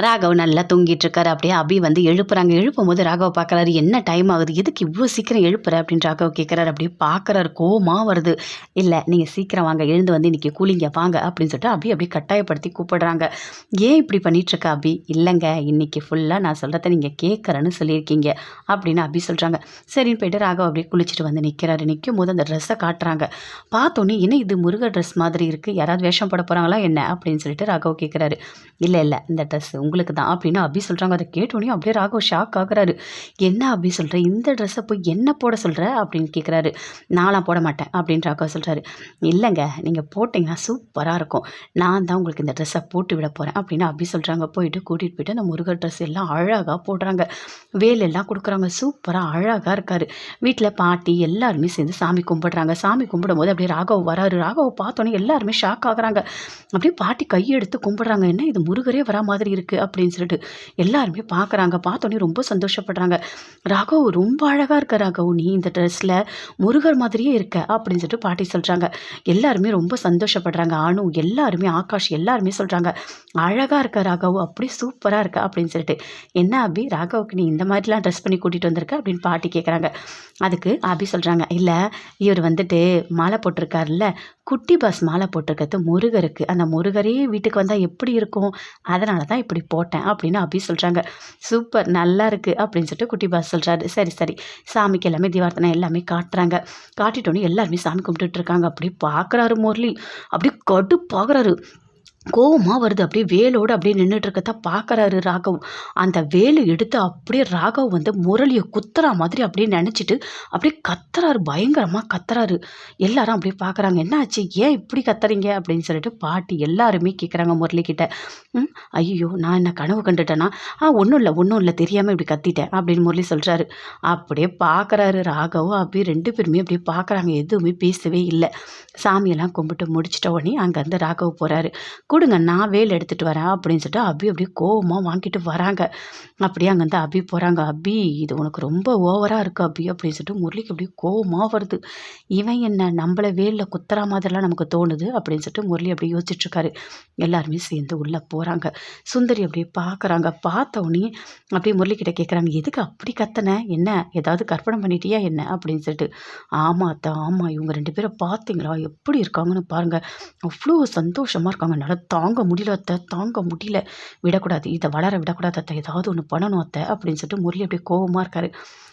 ராகவ் நல்லா தூங்கிட்டு இருக்காரு அப்படியே அபி வந்து எழுப்புறாங்க. எழுப்பும் போது ராகவ் பார்க்குறாரு என்ன டைம் ஆகுது? எதுக்கு இவ்வளோ சீக்கிரம் எழுப்புற? அப்படின்னு ராகவ் கேட்குறாரு அப்படியே பார்க்குறாரு. கோமா வருது. இல்லை நீங்கள் சீக்கிரம் வாங்க. எழுந்து வந்து இன்றைக்கி கூலிங்க வாங்க. அப்படின்னு சொல்லிட்டு அபி அப்படியே கட்டாயப்படுத்தி கூப்பிடுறாங்க. ஏன் இப்படி பண்ணிகிட்ருக்க அபி? இல்லைங்க இன்றைக்கி ஃபுல்லாக நான் சொல்கிறத நீங்கள் கேட்குறேன்னு சொல்லியிருக்கீங்க. அப்படின்னு அபி சொல்கிறாங்க சரின்னு போயிட்டு ராகவ் அப்படியே குளிச்சுட்டு வந்து நிற்கிறாரு நிற்கும் போது அந்த ட்ரெஸ்ஸை காட்டுறாங்க. பார்த்தோன்னே என்ன இது முருகர் ட்ரெஸ் மாதிரி இருக்குது யாராவது வேஷம் போட போகிறாங்களா என்ன? அப்படின்னு சொல்லிட்டு ராகவ் கேட்குறாரு இல்லை இல்லை இந்த ட்ரெஸ்ஸு உங்களுக்கு தான் அப்படின்னு அபி சொல்கிறாங்க அதை கேட்டோன்னே அப்படியே ராகவ் ஷாக் ஆகுறாரு. என்ன அபி சொல்கிற இந்த ட்ரெஸ்ஸை போய் என்ன போட சொல்கிற அப்படின்னு கேட்குறாரு நான்லாம் போட மாட்டேன் அப்படின்னு ராகவ் சொல்கிறாரு இல்லைங்க நீங்கள் போட்டிங்கன்னா சூப்பராக இருக்கும். நான் தான் உங்களுக்கு இந்த ட்ரெஸ்ஸை போட்டு விட போகிறேன் அப்படின்னு அபி சொல்கிறாங்க போயிட்டு கூட்டிகிட்டு போயிட்டு அந்த முருகர் ட்ரெஸ் எல்லாம் அழகாக போடுறாங்க. வேலெல்லாம் கொடுக்குறாங்க. சூப்பராக அழகாக இருக்கார். வீட்டில் பாட்டி எல்லாருமே சேர்ந்து சாமி கும்பிடுறாங்க. சாமி கும்பிடும்போது அப்படியே ராகவ் வராரு. ராகவ் பார்த்தோன்னே எல்லாருமே ஷாக் ஆகுறாங்க. அப்படியே பாட்டி கையெடுத்து கும்பிடுறாங்க. என்ன இது முருகரே வரா மாதிரி இருக்குது அப்படின்னு சொல்லிட்டு எல்லாருமே பார்க்குறாங்க பார்த்தோன்னே ரொம்ப சந்தோஷப்படுறாங்க. ராகவ் ரொம்ப அழகாக இருக்க ராகவ். நீ இந்த ட்ரெஸ்ஸில் முருகர் மாதிரியே இருக்க அப்படின்னு சொல்லிட்டு பாட்டி சொல்கிறாங்க எல்லாருமே ரொம்ப சந்தோஷப்படுறாங்க. அணு எல்லாருமே ஆகாஷ் எல்லாருமே சொல்கிறாங்க அழகாக இருக்க ராகவ் அப்படி சூப்பராக இருக்க அப்படின்னு சொல்லிட்டு. என்ன அபி ராகவுக்கு நீ இந்த மாதிரிலாம் ட்ரெஸ் பண்ணி கூட்டிகிட்டு வந்திருக்க அப்படின்னு பாட்டி கேட்குறாங்க அதுக்கு அபி சொல்கிறாங்க இல்லை இவர் வந்துட்டு மாலை போட்டிருக்காருல்ல குட்டி பாஸ் மாலை போட்டிருக்கிறது முருகருக்கு. அந்த முருகரே வீட்டுக்கு வந்தால் எப்படி இருக்கும்? அதனால தான் இப்படி போட்டேன் அப்படின்னு அபி சொல்கிறாங்க சூப்பர் நல்லா இருக்குது அப்படின்னு சொல்லிட்டு குட்டி பாஸ் சொல்கிறாரு சரி சரி. சாமிக்கு எல்லாமே தீபார்த்தனை எல்லாமே காட்டுறாங்க. காட்டிட்டோன்னே எல்லாருமே சாமி கும்பிட்டுட்டு இருக்காங்க. அப்படி பார்க்குறாரு முரளி. அப்படி கடுப்பாகிறாரு. கோவமாக வருது. அப்படியே வேலோடு அப்படியே நின்றுட்டு பார்க்குறாரு ராகவ். அந்த வேலு எடுத்து அப்படியே ராகவ் வந்து முரளியை குத்துறா மாதிரி அப்படியே நினச்சிட்டு அப்படியே கத்துறாரு. பயங்கரமாக கத்துறாரு. எல்லாரும் அப்படியே பார்க்குறாங்க என்ன ஆச்சு ஏன் இப்படி கத்துறீங்க? அப்படின்னு சொல்லிட்டு பாட்டி எல்லாருமே கேட்குறாங்க முரளிக்கிட்ட ம் ஐயோ நான் என்ன கனவு கண்டுட்டேன்னா ஆ ஒன்றும் இல்லை ஒன்றும் இல்லை தெரியாமல் இப்படி கத்திட்டேன் அப்படின்னு முரளி சொல்கிறாரு அப்படியே பார்க்குறாரு ராகவ். அப்படியே ரெண்டு பேருமே அப்படியே பார்க்குறாங்க எதுவுமே பேசவே இல்லை. சாமியெல்லாம் கும்பிட்டு முடிச்சிட்ட உடனே அங்கேருந்து ராகவ் போகிறாரு கொடுங்க நான் வேல் எடுத்துகிட்டு வரேன் அப்படின்னு சொல்லிட்டு அபி அப்படியே கோவமாக வாங்கிட்டு வராங்க. அப்படியே அங்கேருந்து அபி போகிறாங்க அபி இது உனக்கு ரொம்ப ஓவராக இருக்குது அபி அப்படின்னு சொல்லிட்டு முரளிக்கு அப்படியே கோவமாக வருது. இவன் என்ன நம்மளை வேலில் குத்துற மாதிரிலாம் நமக்கு தோணுது? அப்படின்னு சொல்லிட்டு முரளி அப்படியே யோசிச்சுட்ருக்காரு எல்லாருமே சேர்ந்து உள்ளே போகிறாங்க சுந்தரி அப்படியே பார்க்குறாங்க பார்த்த உடனே அப்படியே முரளிக்கிட்ட கேட்குறாங்க எதுக்கு அப்படி கத்தனை? என்ன? ஏதாவது கற்பனை பண்ணிட்டியா என்ன? அப்படின்னு சொல்லிட்டு ஆமாம் அத்தை ஆமாம் இவங்க ரெண்டு பேரை பார்த்தீங்களா? எப்படி இருக்காங்கன்னு பாருங்கள் அவ்வளோ சந்தோஷமாக இருக்காங்க. நல்லா தாங்க முடியல அத்தை. தாங்க முடியல. விடக்கூடாது. இதை வளர விடக்கூடாது அத்தை. ஏதாவது ஒன்று பண்ணணும் அத்தை அப்படின்னு சொல்லிட்டு முரளி அப்படியே கோபமாக இருக்காரு.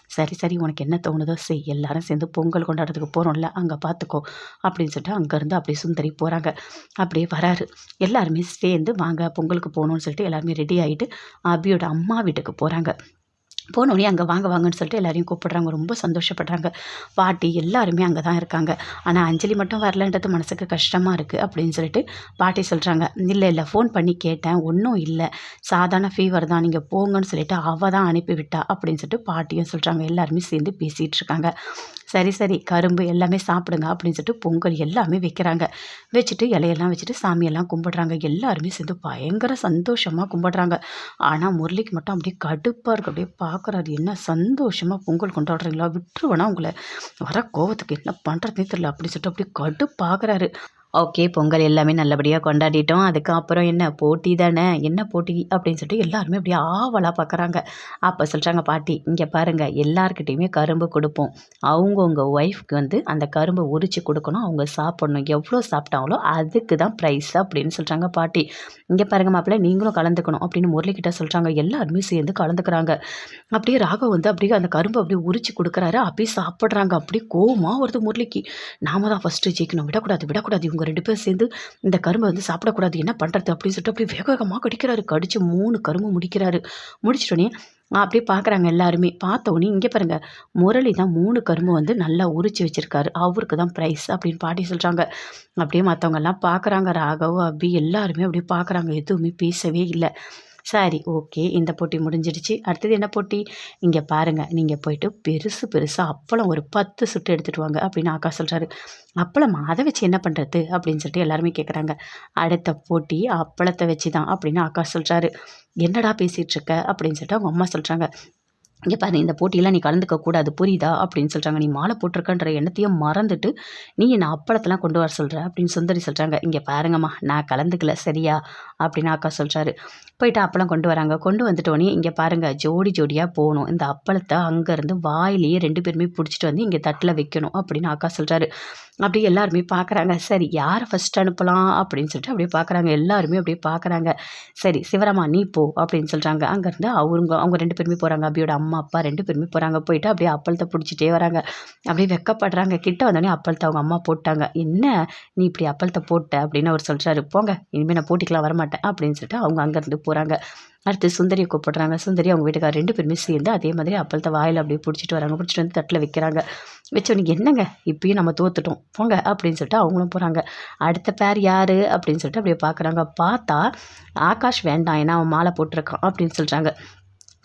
சரி சரி உனக்கு என்ன தோணுதோ செய். எல்லாரும் சேர்ந்து பொங்கல் கொண்டாடுறதுக்கு போகிறோம்ல அங்கே பார்த்துக்கோ அப்படின்னு சொல்லிட்டு அங்கேருந்து அப்படியே சுந்தரி போகிறாங்க அப்படியே வராரு. எல்லாருமே சேர்ந்து வாங்க பொங்கலுக்கு போகணும்னு சொல்லிட்டு எல்லாருமே ரெடி ஆகிட்டு அபியோட அம்மா வீட்டுக்கு போகிறாங்க போனோடனே அங்கே வாங்க வாங்கன்னு சொல்லிட்டு எல்லாரையும் கூப்பிடுறாங்க. ரொம்ப சந்தோஷப்படுறாங்க. பாட்டி எல்லாருமே அங்கே தான் இருக்காங்க. ஆனால் அஞ்சலி மட்டும் வரலன்றது மனசுக்கு கஷ்டமாக இருக்குது அப்படின்னு சொல்லிட்டு பாட்டி சொல்கிறாங்க இல்லை இல்லை ஃபோன் பண்ணி கேட்டேன். ஒன்றும் இல்லை. சாதாரண ஃபீவர் தான். நீங்கள் போங்கன்னு சொல்லிட்டு அவள் தான் அனுப்பி விட்டா அப்படின்னு சொல்லிட்டு பாட்டியும் சொல்கிறாங்க எல்லாருமே சேர்ந்து பேசிகிட்டு இருக்காங்க. சரி சரி கரும்பு எல்லாமே சாப்பிடுங்க அப்படின்னு சொல்லிட்டு பொங்கல் எல்லாமே வைக்கிறாங்க. வச்சுட்டு இலையெல்லாம் வச்சுட்டு சாமியெல்லாம் கும்பிடுறாங்க. எல்லாருமே சேர்ந்து பயங்கர சந்தோஷமாக கும்பிடுறாங்க. ஆனால் முரளிக்கு மட்டும் அப்படியே கடுப்பாக இருக்குது அப்படியே பார்க்குறாரு என்ன சந்தோஷமாக பொங்கல் கொண்டாடுறீங்களா? விட்டுருவேனா உங்களை. வர கோவத்துக்கு என்ன பண்ணுறதுன்னு தெரியல அப்படின்னு சொல்லிட்டு அப்படியே கடுப்பாகிறாரு. ஓகே பொங்கல் எல்லாமே நல்லபடியாக கொண்டாடிட்டோம். அதுக்கப்புறம் என்ன போட்டி தானே? என்ன போட்டி? அப்படின்னு சொல்லிட்டு எல்லாருமே அப்படியே ஆவலாக பார்க்குறாங்க அப்போ சொல்கிறாங்க பாட்டி இங்கே பாருங்கள் எல்லாருக்கிட்டேயுமே கரும்பு கொடுப்போம். அவங்கவுங்க ஒய்ஃப்க்கு வந்து அந்த கரும்பை உரித்து கொடுக்கணும். அவங்க சாப்பிடணும். எவ்வளோ சாப்பிட்டாங்களோ அதுக்கு தான் ப்ரைஸ் அப்படின்னு சொல்கிறாங்க பாட்டி. இங்கே பாருங்கள் மாப்பிள்ள நீங்களும் கலந்துக்கணும் அப்படின்னு முரளிக்கிட்ட சொல்கிறாங்க எல்லாருமே சேர்ந்து கலந்துக்கிறாங்க. அப்படியே ராகவ் வந்து அப்படியே அந்த கரும்பை அப்படியே உரிச்சு கொடுக்குறாரு. அப்படியே சாப்பிட்றாங்க. அப்படியே கோவமாக வருது முரளிக்கு. நாம தான் ஃபஸ்ட்டு ஜெயிக்கணும். விடக்கூடாது விடக்கூடாது இவங்க ரெண்டு பேரும் சேர்ந்து இந்த கரும்பை வந்து சாப்பிடக்கூடாது என்ன பண்ணுறது அப்படின்னு சொல்லிட்டு அப்படியே வேக வேகமாக கடிக்கிறாரு. கடித்து மூணு கரும்பு முடிக்கிறாரு. முடிச்சிட்டோன்னே அப்படியே பார்க்குறாங்க எல்லாருமே. பார்த்தோன்னே இங்கே பாருங்க முரளி தான் மூணு கரும்பு வந்து நல்லா உரிச்சு வச்சுருக்காரு. அவருக்கு தான் ப்ரைஸ் அப்படின்னு பாட்டி சொல்கிறாங்க அப்படியே மற்றவங்கெல்லாம் பார்க்குறாங்க ராகவ் அபி எல்லாருமே அப்படியே பார்க்குறாங்க எதுவுமே பேசவே இல்லை. சரி ஓகே இந்த போட்டி முடிஞ்சிடுச்சு. அடுத்தது என்ன போட்டி? இங்கே பாருங்கள் நீங்கள் போயிட்டு பெருசு பெருசாக அப்பளம் ஒரு பத்து சுட்டு எடுத்துகிட்டு வாங்க அப்படின்னு ஆக்கா சொல்கிறாரு அப்பளமா அதை வச்சு என்ன பண்ணுறது அப்படின்னு சொல்லிட்டு எல்லாருமே கேட்குறாங்க அடுத்த போட்டி அப்பளத்தை வச்சு தான் அப்படின்னு ஆக்கா சொல்கிறாரு என்னடா பேசிகிட்ருக்க அப்படின்னு சொல்லிட்டு அவங்க அம்மா சொல்கிறாங்க இங்கே பாரு இந்த போட்டியெல்லாம் நீ கலந்துக்க கூடாது புரியுதா? அப்படின்னு சொல்கிறாங்க நீ மாலை போட்டிருக்கன்ற எண்ணத்தையும் மறந்துட்டு நீ என்னை அப்பளத்தெல்லாம் கொண்டு வர சொல்கிற அப்படின்னு சுந்தரி சொல்கிறாங்க இங்கே பாருங்கம்மா நான் கலந்துக்கல சரியா? அப்படின்னு அக்கா சொல்கிறாரு போயிட்டு அப்பளம் கொண்டு வராங்க. கொண்டு வந்துட்டோன்னே இங்கே பாருங்கள் ஜோடி ஜோடியாக போகணும். இந்த அப்பளத்தை அங்கேருந்து வாயிலேயே ரெண்டு பேருமே பிடிச்சிட்டு வந்து இங்கே தட்டில் வைக்கணும் அப்படின்னு அக்கா சொல்கிறாரு அப்படியே எல்லாருமே பார்க்குறாங்க சரி யாரை ஃபஸ்ட் அனுப்பலாம்? அப்படின்னு சொல்லிட்டு அப்படியே பார்க்குறாங்க எல்லாருமே அப்படியே பார்க்குறாங்க சரி சிவராமா நீ போ அப்படின்னு சொல்கிறாங்க அங்கேருந்து அவங்க அவங்க ரெண்டு பேருமே போகிறாங்க அபியோட அம்மா அம்மா அப்பா ரெண்டு பேருமே போகிறாங்க போயிட்டு அப்படியே அப்பளத்தை பிடிச்சிட்டே வராங்க. அப்படியே வெக்கப்படுறாங்க. கிட்ட வந்தோடனே அப்பளத்தை அவங்க அம்மா போட்டாங்க. என்ன? நீ இப்படி அப்பளத்தை போட்ட? அப்படின்னு அவர் சொல்கிறாரு போங்க. இனிமேல் நான் போட்டிக்கலாம் வரமாட்டேன். அப்படின்னு சொல்லிட்டு அவங்க அங்கேருந்து போகிறாங்க அடுத்து சுந்தரியை கூப்பிடுறாங்க. சுந்தரி அவங்க வீட்டுக்கார ரெண்டு பேருமே சேர்ந்து அதே மாதிரி அப்பளத்தை வாயில் அப்படியே பிடிச்சிட்டு வராங்க. பிடிச்சிட்டு வந்து தட்டில் வைக்கிறாங்க. வச்சோன்னே என்னங்க? இப்பயும் நம்ம தோத்துட்டோம். போங்க. அப்படின்னு சொல்லிட்டு அவங்களும் போகிறாங்க அடுத்த பேர் யார்? அப்படின்னு சொல்லிட்டு அப்படியே பார்க்குறாங்க பார்த்தா ஆகாஷ் வேண்டாம். ஏன்னா அவன் மாலை போட்டிருக்கான். அப்படின்னு சொல்கிறாங்க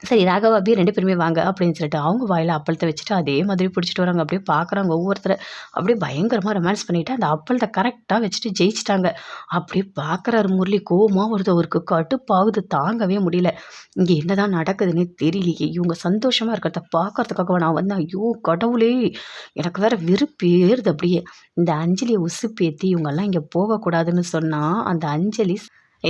சரி ராகவா அப்படியே ரெண்டு பேருமே வாங்க அப்படின்னு சொல்லிட்டு அவங்க வாயில் அப்பளத்தை வச்சுட்டு அதே மாதிரி பிடிச்சிட்டு வராங்க. அப்படியே பார்க்குறாங்க ஒவ்வொருத்தரை. அப்படியே பயங்கரமாக ரொமான்ஸ் பண்ணிவிட்டு அந்த அப்பளத்தை கரெக்டாக வச்சுட்டு ஜெயிச்சிட்டாங்க. அப்படியே பார்க்குறாரு முரளி. கோவமாக வருது அவருக்கு. கட்டுப்பாகுது. தாங்கவே முடியல. இங்கே என்னதான் நடக்குதுன்னே தெரியலையே. இவங்க சந்தோஷமாக இருக்கிறத பார்க்கறதுக்காக நான் வந்து ஐயோ கடவுளே. எனக்கு வேற வெறுப்பேறுது அப்படியே. இந்த அஞ்சலியை உசுப்பேற்றி இவங்கெல்லாம் இங்கே போகக்கூடாதுன்னு சொன்னால் அந்த அஞ்சலி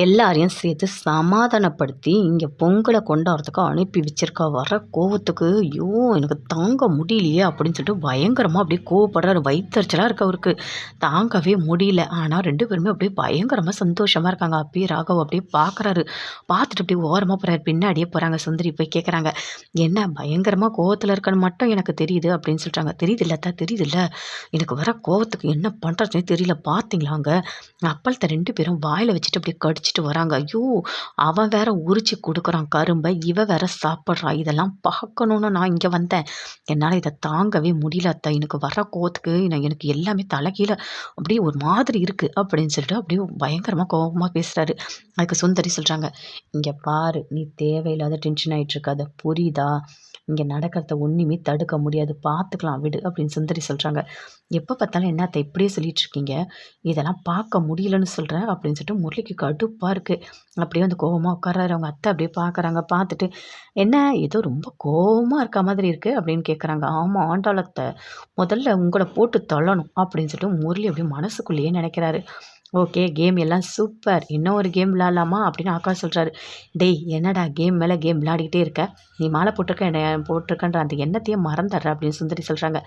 எல்லாரையும் சேர்த்து சமாதானப்படுத்தி இங்கே பொங்கலை கொண்டாடுறதுக்கு அனுப்பி வச்சிருக்கா. வர கோவத்துக்கு ஐயோ எனக்கு தாங்க முடியலையே அப்படின்னு சொல்லிட்டு பயங்கரமாக அப்படியே கோவப்படுறாரு. வைத்தறிச்சலாக இருக்கு அவருக்கு. தாங்கவே முடியல. ஆனால் ரெண்டு பேருமே அப்படியே பயங்கரமாக சந்தோஷமாக இருக்காங்க. அப்படியே ராகவ் அப்படியே பார்க்குறாரு பார்த்துட்டு அப்படியே ஓரமாக போகிறாரு பின்னாடியே போகிறாங்க சுந்தரி போய் கேட்குறாங்க என்ன பயங்கரமாக கோவத்தில் இருக்கன்னு மட்டும் எனக்கு தெரியுது அப்படின்னு சொல்கிறாங்க தெரியுது இல்லத்தா தெரியுது இல்லை. எனக்கு வர கோவத்துக்கு என்ன பண்ணுறதுனே தெரியல. பார்த்தீங்களாங்க? அப்பளத்தை ரெண்டு பேரும் வாயில் வச்சுட்டு அப்படியே கடிச்சு வச்சுட்டு வராங்க. ஐயோ அவன் வேற உரிச்சு கொடுக்குறான். கரும்பை இவ வேற சாப்பிட்றா. இதெல்லாம் பார்க்கணுன்னு நான் இங்கே வந்தேன். என்னால் இதை தாங்கவே முடியல அத்தை. எனக்கு வர கோத்துக்கு எனக்கு எல்லாமே தலைகீழ அப்படியே ஒரு மாதிரி இருக்குது அப்படின்னு சொல்லிட்டு அப்படியே பயங்கரமாக கோபமாக பேசுகிறாரு அதுக்கு சுந்தரி சொல்கிறாங்க இங்கே பாரு நீ தேவையில்லாத டென்ஷன் ஆகிட்டு இருக்காத புரியுதா? இங்கே நடக்கிறத ஒன்றுமே தடுக்க முடியாது. பார்த்துக்கலாம் விடு அப்படின்னு சுந்தரி சொல்கிறாங்க எப்போ பார்த்தாலும் என்னத்தை இப்படியே சொல்லிட்டு இருக்கீங்க இதெல்லாம் பார்க்க முடியலன்னு சொல்கிறேன் அப்படின்னு சொல்லிட்டு முரளிக்கு கடுப்பாக இருக்குது அப்படியே வந்து கோபமாக உட்காராரு அவங்க அத்தை அப்படியே பார்க்குறாங்க. பார்த்துட்டு என்ன? ஏதோ ரொம்ப கோபமாக இருக்க மாதிரி இருக்குது அப்படின்னு கேட்குறாங்க ஆமாம் ஆண்டாளத்தை முதல்ல உங்களை போட்டு தள்ளணும். அப்படின்னு சொல்லிட்டு முரளி அப்படியே மனசுக்குள்ளேயே நினைக்கிறாரு. ஓகே கேம் எல்லாம் சூப்பர். இன்னும் ஒரு கேம் விளாட்லாமா அப்படின்னு ஆகாஷ் சொல்கிறாரு டேய் என்னடா கேம் மேலே கேம் விளையாடிக்கிட்டே இருக்க? நீ மாலை போட்டிருக்க போட்டிருக்கன்ற அந்த எண்ணத்தையே மறந்துடுற அப்படின்னு சுந்தரி சொல்கிறாங்க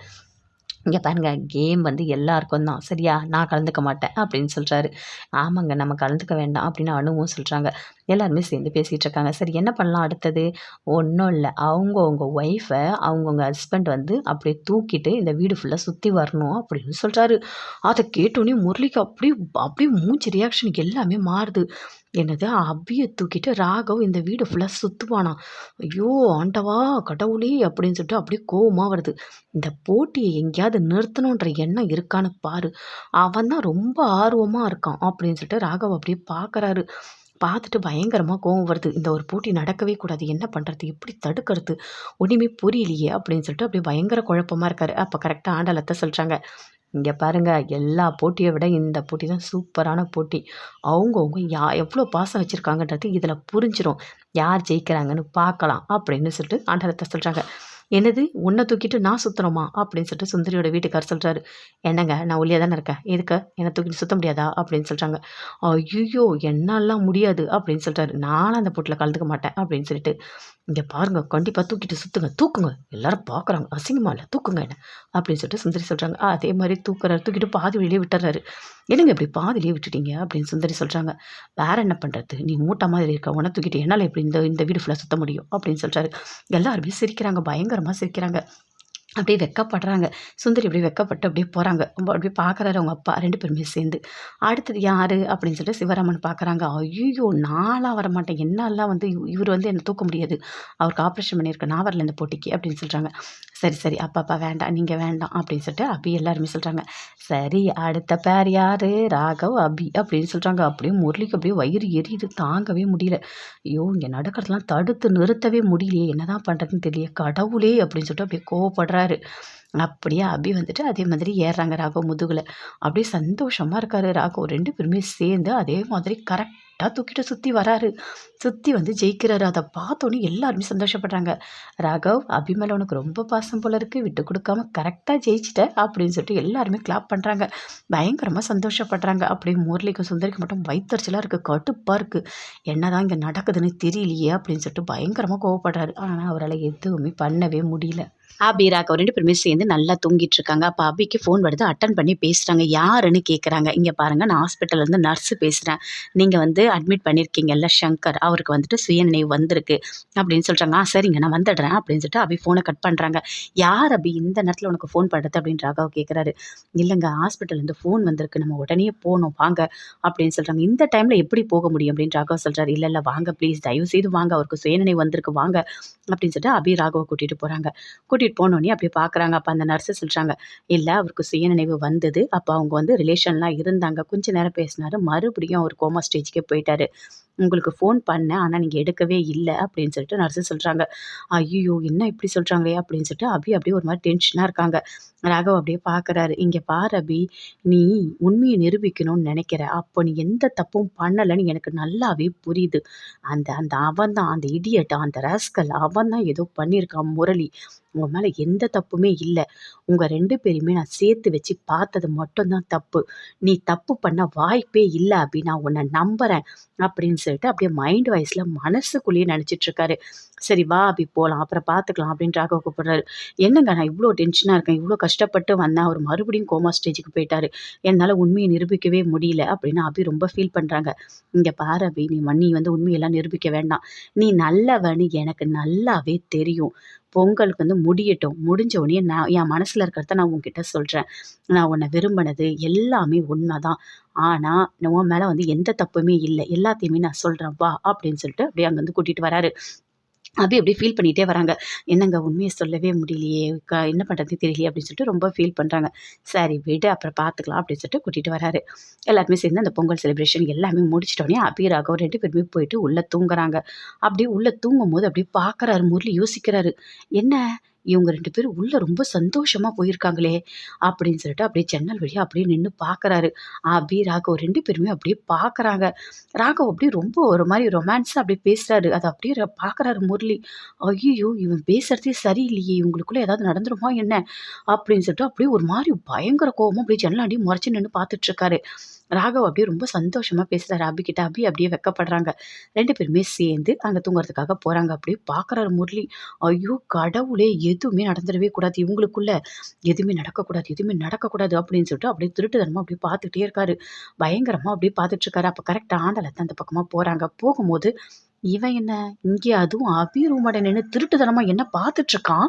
இங்கே பாருங்கள் கேம் வந்து எல்லாருக்கும் தான். சரியா? நான் கலந்துக்க மாட்டேன் அப்படின்னு சொல்கிறாரு ஆமாங்க நம்ம கலந்துக்க வேண்டாம் அப்படின்னு அணுவும் சொல்கிறாங்க எல்லாருமே சேர்ந்து பேசிகிட்டு இருக்காங்க. சரி என்ன பண்ணலாம் அடுத்தது? ஒன்றும் இல்லை. அவங்கவுங்க ஒய்ஃபை அவங்கவுங்க ஹஸ்பண்ட் வந்து அப்படியே தூக்கிட்டு இந்த வீடு ஃபுல்லாக சுற்றி வரணும் அப்படின்னு சொல்கிறாரு அதை கேட்டோன்னே முரளிக்கு அப்படியே அப்படியே மூச்சு ரியாக்ஷன் எல்லாமே மாறுது. என்னது? அபியை தூக்கிட்டு ராகவ் இந்த வீடு ஃபுல்லாக சுற்றுவானா ஐயோ ஆண்டவா கடவுளே அப்படின்னு சொல்லிட்டு அப்படியே கோவமாக வருது. இந்த போட்டியை எங்கேயாவது நிறுத்தணுன்ற எண்ணம் இருக்கான்னு பாரு. அவன் தான் ரொம்ப ஆர்வமாக இருக்கான் அப்படின்னு சொல்லிட்டு ராகவ் அப்படியே பார்க்குறாரு பார்த்துட்டு பயங்கரமாக கோவம் வருது. இந்த ஒரு போட்டி நடக்கவே கூடாது. என்ன பண்ணுறது எப்படி தடுக்கிறது? ஒன்றுமே புரியலையே அப்படின்னு சொல்லிட்டு அப்படியே பயங்கர குழப்பமாக இருக்காரு. அப்போ கரெக்டாக ஆண்டலத்தை சொல்கிறாங்க இங்கே பாருங்கள் எல்லா போட்டியை விட இந்த போட்டி தான் சூப்பரான போட்டி. அவங்கவுங்க யா எவ்வளோ பாசம் வச்சுருக்காங்கன்றது இதில் புரிஞ்சிடும் யார் ஜெயிக்கிறாங்கன்னு பார்க்கலாம் அப்படின்னு சொல்லிட்டு ஆண்டலத்தை சொல்கிறாங்க என்னது? உன்னை தூக்கிட்டு நான் சுற்றுறோமா அப்படின்னு சொல்லிட்டு சுந்தரியோட வீட்டுக்கார் சொல்கிறாரு என்னங்க நான் ஒல்லியாக தானே இருக்கேன்? எதுக்கு? என்னை தூக்கிட்டு சுற்ற முடியாதா? அப்படின்னு சொல்கிறாங்க ஐயோ என்னெல்லாம் முடியாது அப்படின்னு சொல்கிறாரு நானும் அந்த போட்டில் கலந்துக்க மாட்டேன் அப்படின்னு சொல்லிட்டு இங்கே பாருங்கள் கண்டிப்பாக தூக்கிட்டு சுற்றுங்க தூக்குங்க. எல்லாரும் பார்க்குறாங்க அசிங்கமாக இல்லை தூக்குங்க என்ன? அப்படின்னு சொல்லிட்டு சுந்தரி சொல்கிறாங்க அதே மாதிரி தூக்குறாரு தூக்கிட்டு பாதி வழியிலே விட்டுறாரு. என்னங்க இப்படி பாதிலேயே விட்டுட்டீங்க? அப்படின்னு சுந்தரி சொல்கிறாங்க வேற என்ன பண்ணுறது நீ மூட்டை மாதிரி இருக்க உன தூக்கிட்டு என்னால் எப்படி இந்த இந்த வீடு ஃபுல்லாக சுற்ற முடியும்? அப்படின்னு சொல்கிறாரு எல்லாருமே சிரிக்கிறாங்க பயங்கரமாக சிரிக்கிறாங்க. அப்படியே வெக்கப்படுறாங்க. சுந்தரி அப்படியே வெக்கப்பட்டு அப்படியே போகிறாங்க ரொம்ப அப்படியே பார்க்குறாரு அவங்க அப்பா ரெண்டு பேருமே சேர்ந்து. அடுத்தது யார் அப்படின்னு சொல்லிட்டு சிவராமன் பார்க்குறாங்க ஐயோ நாளாக வரமாட்டேன். என்னாலாம் வந்து இவர் வந்து என்னை தூக்க முடியாது. அவருக்கு ஆப்ரேஷன் பண்ணியிருக்க நான் வரல இந்த போட்டிக்கு அப்படின்னு சொல்கிறாங்க சரி சரி. அப்பா அப்பா வேண்டாம். நீங்கள் வேண்டாம் அப்படின்னு சொல்லிட்டு அபி எல்லாருமே சொல்கிறாங்க சரி அடுத்த பேர் யார்? ராகவ் அபி அப்படின்னு சொல்கிறாங்க அப்படியே முரளிக்கு அப்படியே வயிறு எரியுது. தாங்கவே முடியல. ஐயோ இங்கே நடக்கிறதுலாம் தடுத்து நிறுத்தவே முடியலையே. என்னதான் பண்ணுறதுன்னு தெரியல கடவுளே அப்படின்னு சொல்லிட்டு அப்படியே கோவப்படுறாரு. இருக்காரு. அப்படியே அபி வந்துட்டு அதே மாதிரி ஏறுறாங்க ராகவ் முதுகில். அப்படியே சந்தோஷமாக இருக்காரு ராகவ். ரெண்டு பேருமே சேர்ந்து அதே மாதிரி கரெக்டாக தூக்கிட்டு சுற்றி வராரு. சுற்றி வந்து ஜெயிக்கிறாரு. அதை பார்த்தோன்னே எல்லாருமே சந்தோஷப்படுறாங்க. ராகவ் அபி உனக்கு ரொம்ப பாசம் போல இருக்குது விட்டு கொடுக்காம கரெக்டாக ஜெயிச்சிட்ட அப்படின்னு சொல்லிட்டு எல்லாருமே கிளாப் பண்ணுறாங்க பயங்கரமாக சந்தோஷப்படுறாங்க. அப்படியே முரளிக்கும் சுந்தரிக்கு மட்டும் வயிற்றுச்சலாக இருக்குது கடுப்பாக இருக்குது என்னதான் இங்கே நடக்குதுன்னு தெரியலையே அப்படின்னு சொல்லிட்டு பயங்கரமாக கோவப்படுறாரு. ஆனால் அவரால் எதுவுமே பண்ணவே முடியல. அபி ராகவ் ரெண்டு பேருமே சேர்ந்து நல்லா தூங்கிட்டு இருக்காங்க அப்போ அபிக்கு ஃபோன் வருது. அட்டன் பண்ணி பேசுகிறாங்க யாருன்னு கேட்குறாங்க இங்கே பாருங்கள் நான் ஹாஸ்பிட்டல்லேருந்து நர்ஸு பேசுகிறேன் நீங்கள் வந்து அட்மிட் பண்ணியிருக்கீங்கல்ல சங்கர். அவருக்கு வந்துட்டு சுயநினைவு வந்திருக்கு. அப்படின்னு சொல்கிறாங்க ஆ சரிங்க. நான் வந்துடுறேன். அப்படின்னு சொல்லிட்டு அபி ஃபோனை கட் பண்ணுறாங்க யார் அபி? இந்த நேரத்தில் உனக்கு ஃபோன் பண்ணுறது அப்படின்னு ராகவ் கேட்குறாரு இல்லைங்க. ஹாஸ்பிட்டல்லேருந்து ஃபோன் வந்திருக்கு. நம்ம உடனே போகணும் வாங்க. அப்படின்னு சொல்கிறாங்க இந்த டைமில் எப்படி போக முடியும்? அப்படின்னு ராகவ் சொல்கிறாரு இல்லை இல்லை. வாங்க ப்ளீஸ் தயவு செய்து வாங்க. அவருக்கு சுயநினைவு வந்திருக்கு. வாங்க. அப்படின்னு சொல்லிட்டு அபி ராகவை கூட்டிகிட்டு போகிறாங்க கூட்டிகிட்டு போனோடனே அப்படி பார்க்குறாங்க அப்போ அந்த நர்ஸு சொல்கிறாங்க இல்லை அவருக்கு சுயநினைவு வந்தது. அப்போ அவங்க வந்து ரிலேஷன்லாம் இருந்தாங்க. கொஞ்ச நேரம் பேசினாரு. மறுபடியும் அவர் கோமா ஸ்டேஜ்க்கே போயிட்டாரு. உங்களுக்கு ஃபோன் பண்ணேன். ஆனால் நீங்கள் எடுக்கவே இல்லை அப்படின்னு சொல்லிட்டு நர்ஸு சொல்கிறாங்க ஐயோ என்ன இப்படி சொல்கிறாங்களே அப்படின்னு சொல்லிட்டு அபி அப்படியே ஒரு மாதிரி டென்ஷனாக இருக்காங்க. ராகவ் அப்படியே பார்க்குறாரு இங்கே பார் அபி நீ உண்மையை நிரூபிக்கணும்னு நினைக்கிற. அப்போ நீ எந்த தப்பும் பண்ணலைன்னு எனக்கு நல்லாவே புரியுது. அந்த அந்த அவன் தான் அந்த இடியட் அந்த ராஸ்கல் அவன் தான் ஏதோ பண்ணியிருக்கான் முரளி. உங்கள் மேலே எந்த தப்புமே இல்லை. உங்கள் ரெண்டு பேரையுமே நான் சேர்த்து வச்சு பார்த்தது மட்டும்தான் தப்பு. நீ தப்பு பண்ண வாய்ப்பே இல்லை அப்படின்னு நான் உன்னை நம்புகிறேன் அப்படின்னு சொல்லிட்டு அப்படியே மைண்ட் வாய்ஸில் மனசுக்குள்ளேயே நினச்சிட்டு இருக்காரு சரி வா அப்படி போகலாம் அப்புறம் பார்த்துக்கலாம் அப்படின்னு ராகவ கூப்பிடுறாரு. என்னங்க நான் இவ்வளோ டென்ஷனாக இருக்கேன். இவ்வளோ கஷ்டப்பட்டு வந்தேன். அவர் மறுபடியும் கோமா ஸ்டேஜுக்கு போயிட்டாரு. என்னால் உண்மையை நிரூபிக்கவே முடியல அப்படின்னு அபி ரொம்ப ஃபீல் பண்ணுறாங்க இங்கே பாரு அபி நீ மண்ணி வந்து உண்மையெல்லாம் நிரூபிக்க வேண்டாம். நீ நல்லவன்னு எனக்கு நல்லாவே தெரியும். பொங்கலுக்கு வந்து முடியட்டும். முடிஞ்ச உடனே நான் என் மனசில் இருக்கிறத நான் உன்கிட்ட சொல்கிறேன் நான் உன்னை விரும்பினது எல்லாமே உண்மை தான் ஆனால் உன் மேலே வந்து எந்த தப்புமே இல்லை. எல்லாத்தையுமே நான் சொல்கிறேன் வா அப்படின்னு சொல்லிட்டு அப்படியே அங்கேருந்து கூட்டிகிட்டு வராரு. அப்படி அப்படியே ஃபீல் பண்ணிகிட்டே வராங்க. என்னங்க உண்மையை சொல்லவே முடியலையே க என்ன பண்ணுறது தெரியலையே அப்படின்னு சொல்லிட்டு ரொம்ப ஃபீல் பண்ணுறாங்க சரி விடு அப்புறம் பார்த்துக்கலாம் அப்படின்னு சொல்லிட்டு கூட்டிகிட்டு வராரு. எல்லாருமே சேர்ந்து அந்த பொங்கல் செலிப்ரேஷன் எல்லாமே முடிச்சிட்டோன்னே அபி ராகவ் ரெண்டு பேருமே போயிட்டு உள்ளே தூங்குறாங்க. அப்படியே உள்ளே தூங்கும் போது அப்படியே பார்க்குறாரு முரளி யோசிக்கிறாரு. என்ன? இவங்க ரெண்டு பேரும் உள்ளே ரொம்ப சந்தோஷமாக போயிருக்காங்களே அப்படின்னு சொல்லிட்டு அப்படியே ஜன்னல் வழியாக அப்படியே நின்று பார்க்குறாரு ஆபி ராகவ் ரெண்டு பேருமே அப்படியே பார்க்குறாங்க ராகவ் அப்படியே ரொம்ப ஒரு மாதிரி ரொமான்ஸாக அப்படியே பேசுகிறாரு அதை அப்படியே பார்க்குறாரு முரளி. ஐயோ இவன் பேசுகிறதே சரியில்லையே. இவங்களுக்குள்ளே ஏதாவது நடந்துருமா என்ன? அப்படின்னு சொல்லிட்டு அப்படியே ஒரு மாதிரி பயங்கர கோவமா அப்படியே ஜன்னலாண்டி முறைச்சி நின்று பார்த்துட்ருக்காரு ராகவ் அப்படியே ரொம்ப சந்தோஷமாக பேசுகிறாரு அபி கிட்ட அபி அப்படியே வெக்கப்படுறாங்க. ரெண்டு பேருமே சேர்ந்து அங்கே தூங்குறதுக்காக போகிறாங்க அப்படியே பார்க்குறாரு முரளி. ஐயோ கடவுளே எதுவுமே நடந்துடவே கூடாது. இவங்களுக்குள்ள எதுவுமே நடக்கக்கூடாது எதுவுமே நடக்கக்கூடாது அப்படின்னு சொல்லிட்டு அப்படியே திருட்டுத்தனமாக அப்படியே பார்த்துட்டே இருக்காரு. பயங்கரமாக அப்படியே பார்த்துட்டு இருக்காரு. அப்போ கரெக்டாக ஆண்டலத்தை அந்த பக்கமாக போகிறாங்க போகும்போது இவன் என்ன? இங்கே அதுவும் அபி ரூமோட நின்று திருட்டுத்தனமாக என்ன பார்த்துட்டு இருக்கான்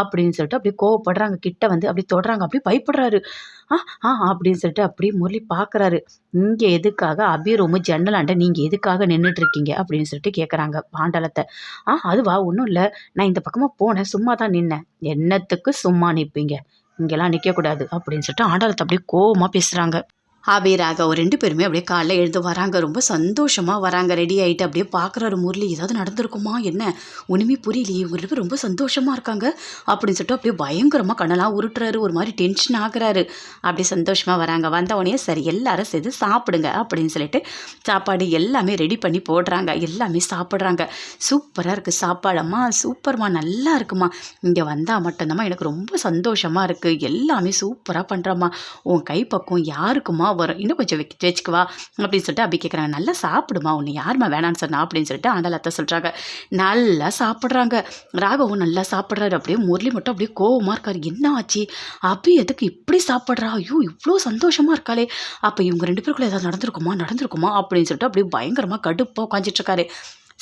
அப்படின்னு சொல்லிட்டு அப்படியே கோவப்படுறாங்க. கிட்ட வந்து அப்படியே தொடுறாங்க. அப்படியே பயப்படுறாரு. ஆ ஆ அப்படின்னு சொல்லிட்டு அப்படியே முரளி பார்க்குறாரு. இங்கே எதுக்காக அபி ரூமு ஜன்னலாண்ட நீங்கள் எதுக்காக நின்றுட்டு இருக்கீங்க அப்படின்னு சொல்லிட்டு கேட்குறாங்க பாண்டலத்தை. ஆ அதுவா? ஒன்றும் இல்லை. நான் இந்த பக்கமாக போனேன். சும்மா தான் நின்னேன். என்னத்துக்கு சும்மா நிற்பீங்க இங்கெல்லாம் நிற்கக்கூடாது அப்படின்னு சொல்லிட்டு ஆண்டலத்தை அப்படியே கோவமாக பேசுகிறாங்க அபி ராகவ் ரெண்டு பேருமே அப்படியே காலைல எழுந்து வராங்க. ரொம்ப சந்தோஷமாக வராங்க. ரெடி ஆகிட்டு அப்படியே பார்க்குறாரு முரளி ஏதாவது நடந்திருக்குமா? என்ன? ஒன்றுமே புரியலையே. இவங்க ரெண்டு பேரும் ரொம்ப சந்தோஷமாக இருக்காங்க. அப்படின்னு சொல்லிட்டு அப்படியே பயங்கரமாக கண்ணெல்லாம் உருட்டுறாரு. ஒரு மாதிரி டென்ஷன் ஆகுறாரு. அப்படியே சந்தோஷமாக வராங்க. வந்தவொடனே சரி எல்லாரும் சேர்ந்து சாப்பிடுங்க அப்படின்னு சொல்லிட்டு சாப்பாடு எல்லாமே ரெடி பண்ணி போடுறாங்க. எல்லாமே சாப்பிட்றாங்க. சூப்பராக இருக்குது சாப்பாடம்மா சூப்பர்மா நல்லா இருக்குமா? இங்கே வந்தால் மட்டும்தாம்மா எனக்கு ரொம்ப சந்தோஷமாக இருக்குது எல்லாமே சூப்பராக பண்ணுறம்மா உன் கைப்பக்கம் யாருக்குமா? வரும் இன்னும் கொஞ்சம் வச்சு வச்சுக்குவா அப்படின்னு சொல்லிட்டு அப்படி கேட்குறாங்க நல்லா சாப்பிடுமா? உன்னை யாரும்மா வேணான்னு சொன்னா அப்படின்னு சொல்லிட்டு ஆண்டலத்தை சொல்கிறாங்க நல்லா சாப்பிட்றாங்க. ராகவும் நல்லா சாப்பிட்றாரு. அப்படியே முரளி மட்டும் அப்படியே கோவமாக இருக்காரு. என்ன ஆச்சு? அபி எதுக்கு இப்படி சாப்பிட்றா? ஐயோ இவ்வளோ சந்தோஷமாக இருக்காளே. அப்போ இவங்க ரெண்டு பேருக்குள்ளே ஏதாவது நடந்திருக்குமா? நடந்திருக்குமா? அப்படின்னு சொல்லிட்டு அப்படியே பயங்கரமாக கடுப்பாக உட்காந்துட்டுருக்காரு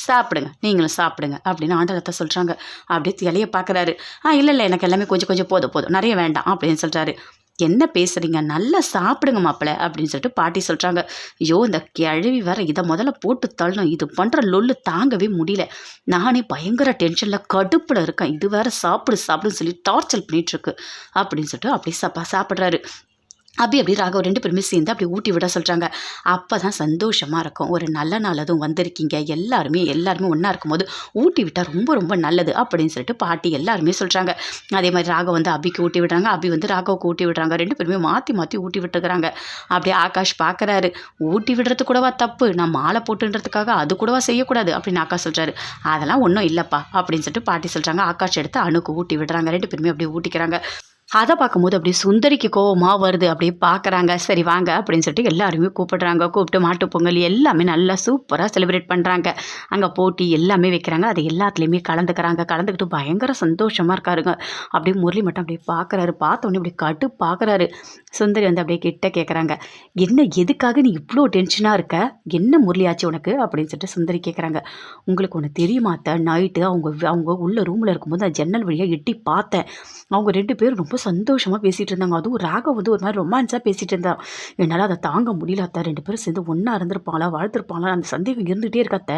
சாப்பிடுங்க நீங்களும் சாப்பிடுங்க அப்படின்னு ஆண்டலத்தை சொல்கிறாங்க அப்படியே இலையை பார்க்குறாரு ஆ இல்லை இல்லை எனக்கு எல்லாமே கொஞ்சம் கொஞ்சம் போதும் போதும். நிறைய வேண்டாம் அப்படின்னு சொல்கிறாரு என்ன பேசுகிறீங்க நல்லா சாப்பிடுங்க மாப்பிள்ள அப்படின்னு சொல்லிட்டு பாட்டி சொல்கிறாங்க ஐயோ இந்த கிழவி வேற இதை முதல்ல போட்டு தள்ளணும். இது பண்ணுற லொல்லு தாங்கவே முடியல. நானே பயங்கர டென்ஷனில் கடுப்பில் இருக்கேன். இது வேற சாப்பிடு சாப்பிடுன்னு சொல்லி டார்ச்சர் பண்ணிகிட்ருக்கு அப்படின்னு சொல்லிட்டு அப்படியே சாப்பா சாப்பிட்றாரு. அப்படி அப்படி ராகவ் ரெண்டு பேருமே சேர்ந்து அப்படி ஊட்டி விட சொல்கிறாங்க அப்போ தான் சந்தோஷமாக இருக்கும். ஒரு நல்ல நாள் அதுவும் வந்திருக்கீங்க. எல்லாருமே எல்லாருமே ஒன்றா இருக்கும்போது ஊட்டி விட்டால் ரொம்ப ரொம்ப நல்லது அப்படின்னு சொல்லிட்டு பாட்டி எல்லாருமே சொல்கிறாங்க அதே மாதிரி ராகவ் வந்து அபிக்கு ஊட்டி விடுறாங்க. அபி வந்து ராகவுக்கு ஊட்டி விடுறாங்க. ரெண்டு பேருமே மாற்றி மாற்றி ஊட்டி விட்டுக்கிறாங்க அப்படியே ஆகாஷ் பார்க்குறாரு ஊட்டி விடுறது கூடவா தப்பு? நான் மாலை போட்டுன்றதுக்காக அது கூடவா செய்யக்கூடாது? அப்படின்னு ஆகாஷ் சொல்கிறாரு அதெல்லாம் ஒன்றும் இல்லைப்பா அப்படின்னு சொல்லிட்டு பாட்டி சொல்கிறாங்க ஆகாஷ் எடுத்து அணுக்கு ஊட்டி விடுறாங்க. ரெண்டு பேருமே அப்படியே ஊட்டிக்கிறாங்க. அதை பார்க்கும்போது அப்படியே சுந்தரிக்கு கோவமாக வருது. அப்படியே பார்க்குறாங்க சரி வாங்க அப்படின்னு சொல்லிட்டு எல்லாருமே கூப்பிடுறாங்க. கூப்பிட்டு மாட்டுப் பொங்கல் எல்லாமே நல்லா சூப்பராக செலிப்ரேட் பண்ணுறாங்க அங்கே போட்டி எல்லாமே வைக்கிறாங்க. அது எல்லாத்துலேயுமே கலந்துக்கிறாங்க. கலந்துக்கிட்டு பயங்கர சந்தோஷமாக இருக்காருங்க. அப்படியே முரளி மட்டும் அப்படியே பார்க்குறாரு பார்த்தோன்னே அப்படியே கட்டு பார்க்குறாரு சுந்தரி வந்து அப்படியே கிட்ட கேட்குறாங்க என்ன எதுக்காக நீ இவ்வளோ டென்ஷனாக இருக்க? என்ன முரளியாச்சு உனக்கு? அப்படின்னு சொல்லிட்டு சுந்தரி கேட்குறாங்க உங்களுக்கு ஒன்று தெரியுமாத்த நைட்டு அவங்க அவங்க உள்ள ரூமில் இருக்கும்போது நான் ஜன்னல் வழியாக எட்டி பார்த்தேன். அவங்க ரெண்டு பேரும் ரொம்ப சந்தோஷமாக பேசிகிட்டு இருந்தாங்க. அதுவும் ராகவ் வந்து ஒரு மாதிரி ரொமான்ஸாக பேசிகிட்டு இருந்தான் என்னால் அதை தாங்க முடியல அத்தை. ரெண்டு பேரும் சேர்ந்து ஒன்றா இருந்திருப்பாங்களா வாழ்த்திருப்பாங்களா அந்த சந்தேகம் இருந்துகிட்டே இருக்காத்த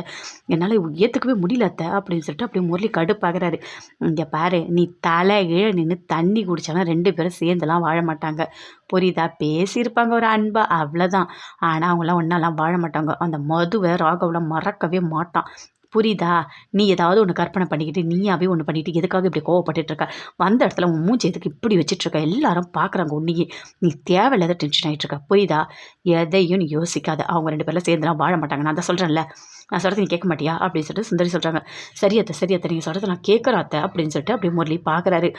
என்னால் ஏற்றுக்கவே முடியல அத்தை அப்படின்னு சொல்லிட்டு அப்படியே முரளி கடுப்பாகிறாரு. இங்கே பாரு நீ தலை கீழே நின்று தண்ணி குடிச்சாலும் ரெண்டு பேரும் சேர்ந்துலாம் வாழ மாட்டாங்க. புரியுதா? பேசியிருப்பாங்க ஒரு அன்பா. அவ்வளோதான் ஆனால் அவங்களாம் ஒன்றாலாம் வாழ மாட்டாங்க. அந்த மதுவை ராகவெலாம் மறக்கவே மாட்டான். புரியுதா? நீ ஏதாவது ஒன்று கற்பனை பண்ணிக்கிட்டு நீயாவே ஒன்று பண்ணிட்டு எதுக்காக இப்படி கோவப்பட்டுட்டு இருக்க? வந்த இடத்துல உன் மூஞ்சி எதுக்கு இப்படி வச்சுட்டுருக்க எல்லாரும் பார்க்குறாங்க உன்னையே. நீ தேவையில்லாத டென்ஷன் ஆகிட்டு இருக்க. புரியுதா? எதையும் நீ யோசிக்காத. அவங்க ரெண்டு பேரில் சேர்ந்துலாம் வாழ மாட்டாங்க. நான் தான் சொல்கிறேன்ல நான் சொல்கிறது நீ கேட்க மாட்டியா? அப்படின்னு சொல்லிட்டு சுந்தரி சொல்கிறாங்க சரியத்த சரியத்த நீங்கள் சொல்கிறது நான் கேட்குறேன் அத்தை அப்படின்னு சொல்லிட்டு அப்படியே முரளி பார்க்குறாரு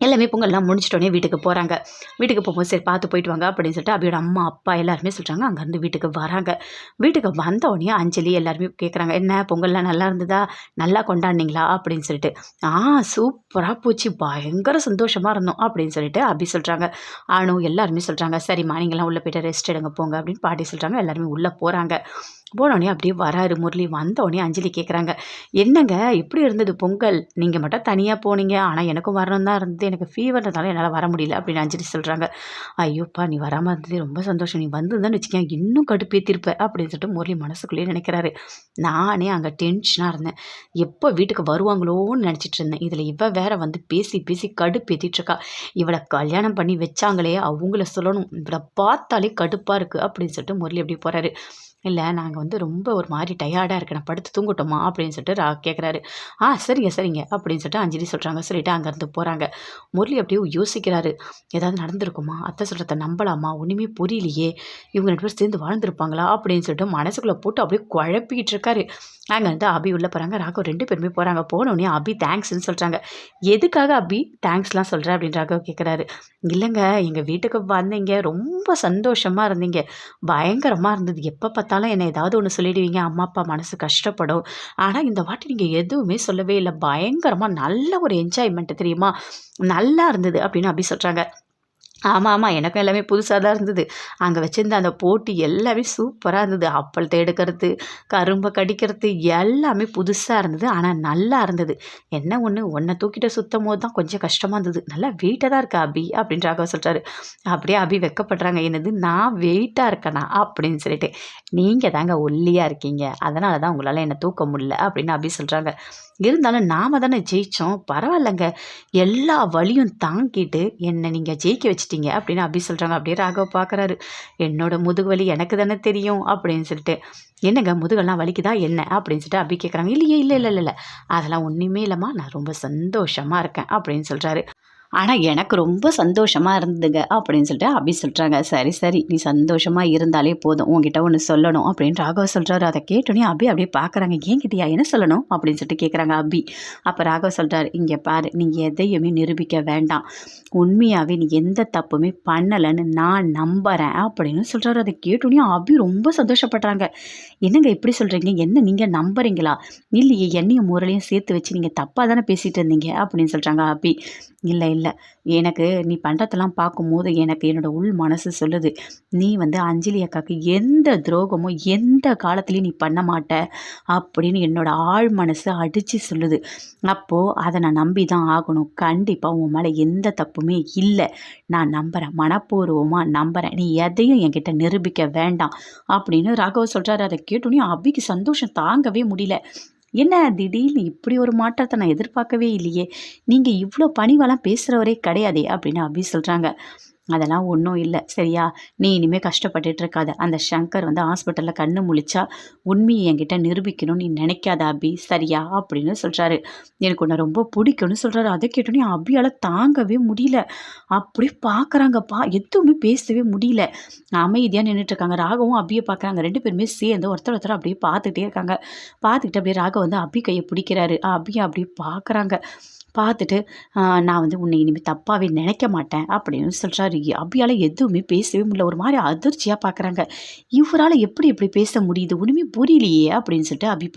எல்லாமே பொங்கல்லாம் முடிச்சிட்டோன்னே வீட்டுக்கு போகிறாங்க வீட்டுக்கு போகும்போது சரி பார்த்து போயிட்டு வாங்க அப்படின்னு சொல்லிட்டு அபியோட அம்மா அப்பா எல்லாருமே சொல்கிறாங்க அங்கேருந்து வீட்டுக்கு வராங்க. வீட்டுக்கு வந்த உடனே அஞ்சலி எல்லாருமே கேட்குறாங்க என்ன பொங்கல்லாம் நல்லா இருந்ததா? நல்லா கொண்டாடினீங்களா? அப்படின்னு சொல்லிட்டு. ஆ சூப்பராக போச்சு. பயங்கர சந்தோஷமாக இருந்தோம். அப்படின்னு சொல்லிட்டு அபி சொல்கிறாங்க ஆணும் எல்லாருமே சொல்கிறாங்க சரிம்மா நீங்களாம் உள்ளே போய்ட்டு ரெஸ்ட் எடுங்க போங்க அப்படின்னு பாட்டி சொல்கிறாங்க எல்லாருமே உள்ளே போகிறாங்க போனோடனே அப்படியே வராரு முரளி. வந்தோடனே அஞ்சலி கேட்குறாங்க என்னங்க எப்படி இருந்தது பொங்கல்? நீங்கள் மட்டும் தனியாக போனீங்க. ஆனால் எனக்கும் வரணும் தான் இருந்தது. எனக்கு ஃபீவர்ன்றதால என்னால் வர முடியல அப்படின்னு அஞ்சலி சொல்கிறாங்க ஐயோப்பா நீ வராமல் இருந்தது ரொம்ப சந்தோஷம். நீ வந்திருந்தான்னு வச்சுக்கேன் இன்னும் கடுப்பேற்றிருப்ப அப்படின்னு சொல்லிட்டு முரளி மனசுக்குள்ளேயே நினைக்கிறாரு. நானே அங்கே டென்ஷனாக இருந்தேன். எப்போ வீட்டுக்கு வருவாங்களோன்னு நினச்சிட்டு இருந்தேன். இதில் இவ வேற வந்து பேசி பேசி கடுப்பேற்றிட்டு இருக்கா. இவளை கல்யாணம் பண்ணி வச்சாங்களே அவங்கள சொல்லணும். இவளை பார்த்தாலே கடுப்பாக இருக்குது அப்படின்னு சொல்லிட்டு முரளி அப்படி போகிறாரு இல்லை நாங்கள் வந்து ரொம்ப ஒரு மாதிரி டயர்டாக இருக்கு. நான் படுத்து தூங்கட்டோமா? அப்படின்னு சொல்லிட்டு ரா கேட்குறாரு ஆ சரிங்க சரிங்க அப்படின்னு சொல்லிட்டு அஞ்சலி சொல்கிறாங்க சொல்லிட்டு அங்கேருந்து போகிறாங்க முரளி அப்படியே யோசிக்கிறாரு. ஏதாவது நடந்திருக்குமா? அத்தை சொல்கிறத நம்பலாமா? ஒன்றுமே புரியலையே. இவங்க ரெண்டு பேரும் சேர்ந்து வாழ்ந்துருப்பாங்களா? அப்படின்னு சொல்லிட்டு மனசுக்குள்ளே போட்டு அப்படியே குழப்பிக்கிட்டு இருக்காரு. அங்கே வந்து அபி உள்ளே போகிறாங்க ராகவ் ரெண்டு பேருமே போகிறாங்க போனோடனே அபி தேங்க்ஸ்ன்னு சொல்கிறாங்க எதுக்காக அபி தேங்க்ஸ்லாம் சொல்கிறேன் அப்படின்னு ராகவ் கேட்குறாரு இல்லைங்க எங்கள் வீட்டுக்கு வந்தீங்க. ரொம்ப சந்தோஷமாக இருந்தீங்க. பயங்கரமாக இருந்தது. எப்போ பார்த்தாலும் என்னை ஏதாவது ஒன்று சொல்லிடுவீங்க. அம்மா அப்பா மனசு கஷ்டப்படும். ஆனால் இந்த வாட்டி நீங்கள் எதுவுமே சொல்லவே இல்லை. பயங்கரமாக நல்ல ஒரு என்ஜாய்மெண்ட்டு தெரியுமா? நல்லா இருந்தது அப்படின்னு அபி சொல்கிறாங்க ஆமாம் ஆமாம் எனக்கும் எல்லாமே புதுசாக தான் இருந்தது. அங்கே வச்சுருந்த அந்த போட்டி எல்லாமே சூப்பராக இருந்தது. அப்பளத்தை எடுக்கிறது கரும்பை கடிக்கிறது எல்லாமே புதுசாக இருந்தது. ஆனால் நல்லா இருந்தது. என்ன ஒன்று ஒன்றை தூக்கிட்டு சுத்தம் போது தான் கொஞ்சம் கஷ்டமாக இருந்தது. நல்லா வெயிட்டாக தான் இருக்கா அபி அப்படின்றாக ராகவ சொல்கிறாரு அப்படியே அபி வெக்கப்படுறாங்க. என்னது? நான் வெயிட்டாக இருக்கேனா? அப்படின்னு சொல்லிட்டு. நீங்கள் தாங்க ஒல்லியாக இருக்கீங்க. அதனால தான் உங்களால் என்னை தூக்க முடியல அப்படின்னு அபி சொல்கிறாங்க இருந்தாலும் நாம தானே ஜெயித்தோம் பரவாயில்லைங்க. எல்லா வழியும் தாங்கிட்டு என்னை நீங்கள் ஜெயிக்க வச்சிட்டீங்க அப்படின்னு அபி சொல்கிறாங்க அப்படியே ராகவ பார்க்குறாரு என்னோட முதுகு வலி எனக்கு தானே தெரியும் அப்படின்னு சொல்லிட்டு. என்னங்க முதுகெல்லாம் வலிக்குதா? என்ன? அப்படின்னு சொல்லிட்டு அபி கேட்குறாங்க இல்லையே இல்லை இல்லை இல்லை அதெல்லாம் ஒன்றுமே இல்லைம்மா. நான் ரொம்ப சந்தோஷமாக இருக்கேன் அப்படின்னு சொல்கிறாரு ஆனால் எனக்கு ரொம்ப சந்தோஷமாக இருந்ததுங்க அப்படின்னு சொல்லிட்டு அபி சொல்கிறாங்க சரி சரி நீ சந்தோஷமாக இருந்தாலே போதும். உங்ககிட்ட ஒன்று சொல்லணும். அப்படின்னு ராகவ் சொல்கிறாரு அதை கேட்டோன்னே அபி அப்படியே பார்க்குறாங்க ஏன் கிட்டியா என்ன சொல்லணும்? அப்படின்னு சொல்லிட்டு கேட்குறாங்க அபி. அப்போ ராகவ் சொல்கிறாரு இங்கே பாரு நீங்கள் எதையுமே நிரூபிக்க வேண்டாம். உண்மையாகவே நீ எந்த தப்புமே பண்ணலைன்னு நான் நம்புகிறேன் அப்படின்னு சொல்கிறாரு அதை கேட்டோன்னே அபி ரொம்ப சந்தோஷப்படுறாங்க. என்னங்க இப்படி சொல்கிறீங்க என்ன நீங்கள் நம்புறீங்களா? இல்லையே என்னையும் முரளையும் சேர்த்து வச்சு நீங்கள் தப்பாக தானே பேசிகிட்டு இருந்தீங்க? அப்படின்னு சொல்கிறாங்க அபி. இல்லை இல்லை இல்லை. எனக்கு நீ பண்ணுறதெல்லாம் பார்க்கும்போது எனக்கு என்னோடய உள் மனசு சொல்லுது. நீ வந்து அஞ்சலி அக்காவுக்கு எந்த துரோகமும் எந்த காலத்துலேயும் நீ பண்ண மாட்ட அப்படின்னு என்னோடய ஆழ் மனசு அடித்து சொல்லுது. அப்போது அதை நான் நம்பி தான் ஆகணும். கண்டிப்பாக உன் மேலே எந்த தப்புமே இல்லை. நான் நம்புகிறேன் மனப்பூர்வமாக நம்புகிறேன் நீ எதையும் என்கிட்ட நிரூபிக்க வேண்டாம் அப்படின்னு ராகவ் சொல்கிறாரு அதை கேட்டோன்னே அபிக்கு சந்தோஷம் தாங்கவே முடியல. என்ன திடீர்னு இப்படி ஒரு மாற்றத்தை நான் எதிர்பார்க்கவே இல்லையே? நீங்கள் இவ்வளோ பணிவெல்லாம் பேசுகிறவரே கிடையாதே அப்படின்னு அபி சொல்கிறாங்க அதெல்லாம் ஒன்றும் இல்லை. சரியா? நீ இனிமேல் கஷ்டப்பட்டுட்டு இருக்காத அந்த சங்கர் வந்து ஹாஸ்பிட்டலில் கண்ணு முழிச்சா உண்மையை என்கிட்ட நிரூபிக்கணும்னு நீ நினைக்காத அபி. சரியா? அப்படின்னு சொல்கிறாரு எனக்கு உன்னை ரொம்ப பிடிக்கும்னு சொல்கிறாரு அதை கேட்டோன்னே அபியால் தாங்கவே முடியல. அப்படி பார்க்குறாங்கப்பா எதுவுமே பேசவே முடியல. அமைதியாக நின்றுட்டு இருக்காங்க ராகவும் அபியை பார்க்குறாங்க ரெண்டு பேருமே சேர்ந்து ஒருத்தர் ஒருத்தர் அப்படியே பார்த்துக்கிட்டே இருக்காங்க. பார்த்துக்கிட்டு அப்படியே ராக வந்து அபி கையை பிடிக்கிறாரு. அபியை அப்படியே பார்க்குறாங்க பார்த்துட்டு நான் வந்து உன்னை இனிமேல் தப்பாகவே நினைக்க மாட்டேன் அப்படின்னு சொல்கிறாரு அபியால் எதுவுமே பேசவே முடியல. ஒரு மாதிரி அதிர்ச்சியாக பார்க்குறாங்க இவரால் எப்படி இப்படி பேச முடியுது? ஒன்றுமே புரியலையே அப்படின்னு சொல்லிட்டு அபி